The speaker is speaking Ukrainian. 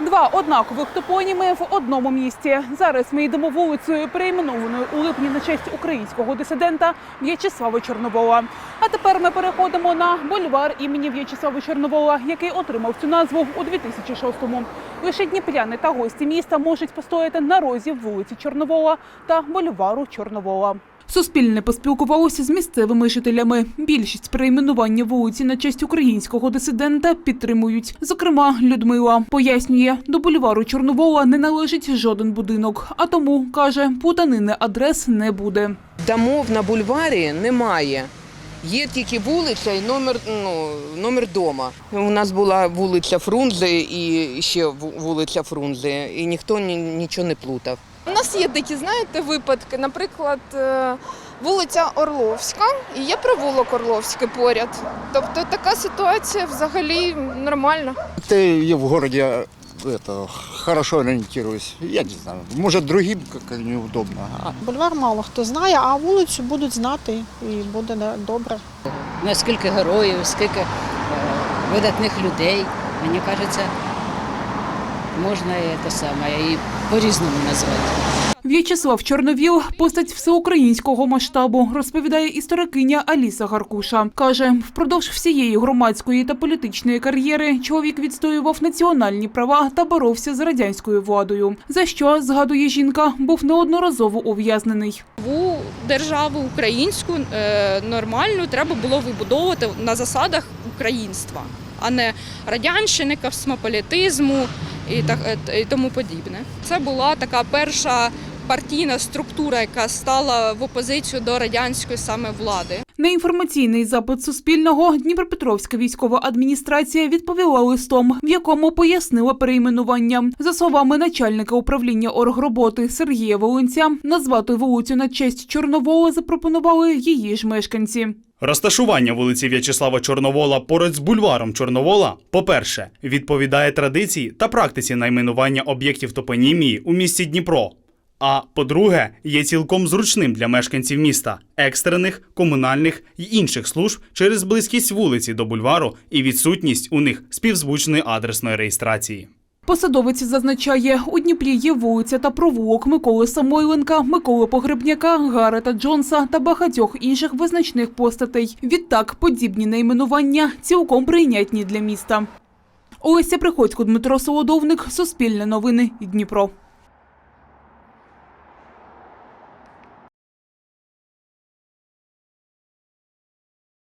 Два однакових топоніми в одному місті. Зараз ми йдемо вулицею, перейменованою у липні на честь українського дисидента В'ячеслава Чорновола. А тепер ми переходимо на бульвар імені В'ячеслава Чорновола, який отримав цю назву у 2006-му. Лише дніпряни та гості міста можуть постояти на розі вулиці Чорновола та бульвару Чорновола. Суспільне поспілкувалося з місцевими жителями. Більшість перейменування вулиці на честь українського дисидента підтримують. Зокрема, Людмила пояснює, до бульвару Чорновола не належить жоден будинок, а тому каже, плутанини адрес не буде. Домов на бульварі немає. Є тільки вулиця і номер, ну, номер дома. У нас була вулиця Фрунзе і ще вулиця Фрунзе, і ніхто ні, нічого не плутав. У нас є такі, знаєте, випадки. Наприклад, е, вулиця Орловська і є провулок Орловський поряд. Тобто така ситуація взагалі нормальна. Ты я в городе э, это, хорошо ориентируюсь. Я не знаю. Может, другим как неудобно. А Бульвар мало хто знає, а вулицю будуть знати і буде да, добре. наскільки героїв, скільки е, видатних людей. Мені кажеться, можна і те саме, і по-різному назвати. В'ячеслав Чорновіл – постать всеукраїнського масштабу, розповідає історикиня Аліса Гаркуша. Каже, впродовж всієї громадської та політичної кар'єри чоловік відстоював національні права та боровся з радянською владою. За що, згадує жінка, був неодноразово ув'язнений. Нову державу українську е, нормальну треба було вибудовувати на засадах українства, а не радянщини, космополітизму і так е, і тому подібне. Це була така перша партійна структура, яка стала в опозицію до радянської саме влади. На інформаційний запит Суспільного Дніпропетровська військова адміністрація відповіла листом, в якому пояснила перейменування. За словами начальника управління оргроботи Сергія Волинця, назвати вулицю на честь Чорновола запропонували її ж мешканці. Розташування вулиці В'ячеслава Чорновола поруч з бульваром Чорновола, по-перше, відповідає традиції та практиці найменування об'єктів топонімії у місті Дніпро. А по-друге, є цілком зручним для мешканців міста, екстрених, комунальних і інших служб через близькість вулиці до бульвару і відсутність у них співзвучної адресної реєстрації. Посадовець зазначає, у Дніпрі є вулиця та провулок Миколи Самойленка, Миколи Погребняка, Гарета Джонса та багатьох інших визначних постатей. Відтак, подібні найменування цілком прийнятні для міста. Олеся Приходько, Дмитро Солодовник, Суспільне новини, Дніпро.